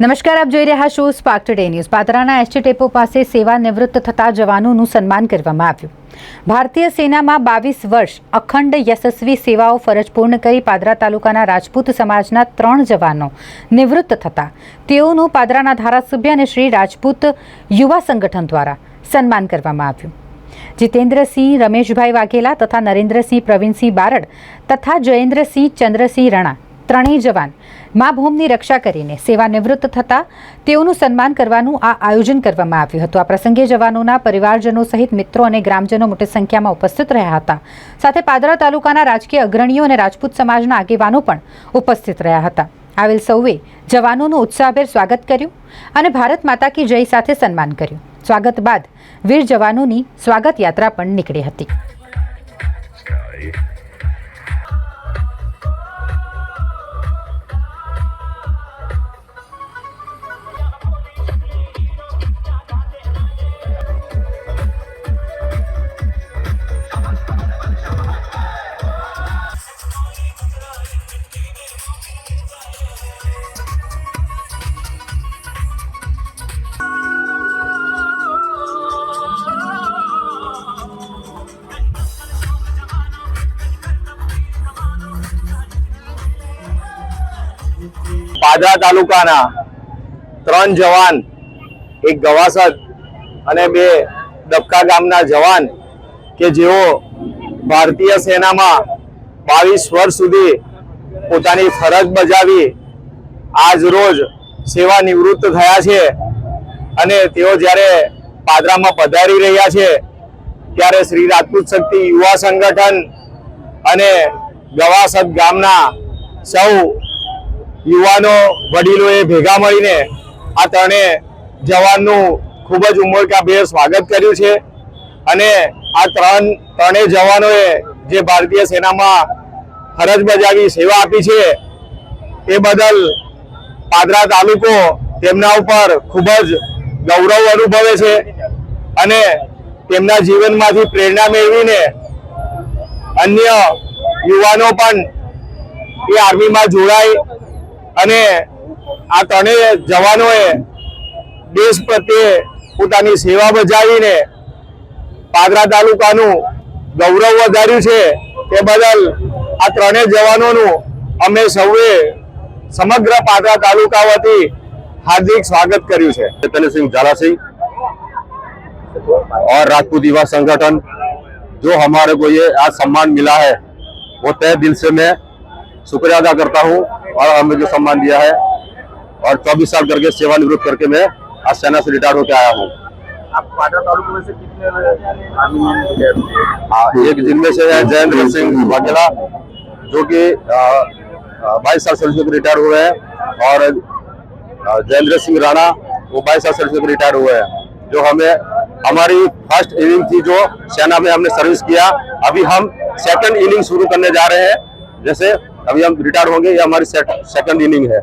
નમસ્કાર, આપ જોઈ રહ્યા છો સ્પાર્ક ટુડે ન્યૂઝ પાદરાના એસટી ડેપો પાસે સેવા નિવૃત્ત થતા જવાનોનું સન્માન કરવામાં આવ્યું. ભારતીય સેનામાં બાવીસ વર્ષ અખંડ યશસ્વી સેવાઓ ફરજ પૂર્ણ કરી પાદરા તાલુકાના રાજપૂત સમાજના ત્રણ જવાનો નિવૃત્ત થતા. તેઓનું પાદરાના ધારાસભ્ય અને શ્રી રાજપૂત યુવા સંગઠન દ્વારા સન્માન કરવામાં આવ્યું. જીતેન્દ્રસિંહ, રમેશભાઈ વાઘેલા તથા નરેન્દ્રસિંહ પ્રવીણસિંહ બારડ તથા જયેન્દ્રસિંહ ચંદ્રસિંહ રણા ત્રણેય જવાન મા ભૂમની રક્ષા કરીને સેવાનિવૃત્ત થતા તેઓનું સન્માન કરવાનું આ આયોજન કરવામાં આવ્યું હતું. આ પ્રસંગે જવાનોના પરિવારજનો સહિત મિત્રો અને ગ્રામજનો મોટી સંખ્યામાં ઉપસ્થિત રહ્યા હતા. સાથે પાદરા તાલુકાના રાજકીય અગ્રણીઓ અને રાજપૂત સમાજના આગેવાનો પણ ઉપસ્થિત રહ્યા હતા. આવેલ સૌએ જવાનોનું ઉત્સાહભેર સ્વાગત કર્યું અને ભારત માતા કી જય સાથે સન્માન કર્યું. સ્વાગત બાદ વીર જવાનોની સ્વાગત યાત્રા પણ નીકળી હતી. પાદરા તાલુકાના ત્રણ જવાન, એક ગવાસદ અને બે દબકા ગામના જવાન કે જેઓ ભારતીય સેનામાં બાવીસ વર્ષ સુધી પોતાની ફરજ બજાવી આજ રોજ સેવા નિવૃત્ત થયા છે અને તેઓ જ્યારે પાદરામાં પધારી રહ્યા છે, ત્યારે શ્રી રાજપૂત શક્તિ યુવા સંગઠન અને ગવાસદ ગામના સૌ યુવાનો વડીલોએ ભેગા મળીને આ ત્રણે જવાનનું ખૂબ જ ઉમળકાભેર સ્વાગત કર્યું છે. અને આ ત્રણ ત્રણેય જવાનોએ જે ભારતીય સેનામાં ફરજ બજાવી સેવા આપી છે, એ બદલ પાદરા તાલુકો તેમના ઉપર ખૂબ જ ગૌરવ અનુભવે છે અને તેમના જીવનમાંથી પ્રેરણા મેળવીને અન્ય યુવાનો પણ એ આર્મીમાં જોડાય અને આ ત્રણેય જવાનોએ દેશ પ્રત્યે પોતાની સેવા બજાવીને પાદરા તાલુકાનું ગૌરવ વધાર્યું છે તે બદલ આ ત્રણેય જવાનોનું અમે સૌએ સમગ્ર પાદરા તાલુકા વતી હાર્દિક સ્વાગત કર્યું છે चैतन्य सिंह झाला सिंह और राजपूत युवा संगठन जो हमारे को ये आज सम्मान मिला है वो तय दिल से मैं शुक्रिया अदा करता हूँ और हमें जो सम्मान दिया है और 24 साल करके सेवानिवृत्त करके मैं आज सेना से रिटायर होकर आया हूँ। हाँ, एक जिनमें से है जयेंद्र सिंह वाघेला जो कि बाईस साल सर्विस में रिटायर हुए हैं और जयेंद्र सिंह राणा वो बाईस साल सर्विस में रिटायर हुए हैं जो हमें हमारी फ़र्स्ट इनिंग थी जो सेना में हमने सर्विस किया। अभी हम सेकंड इनिंग शुरू करने जा रहे हैं जैसे अभी हम रिटायर होंगे ये हमारी सेकंड इनिंग है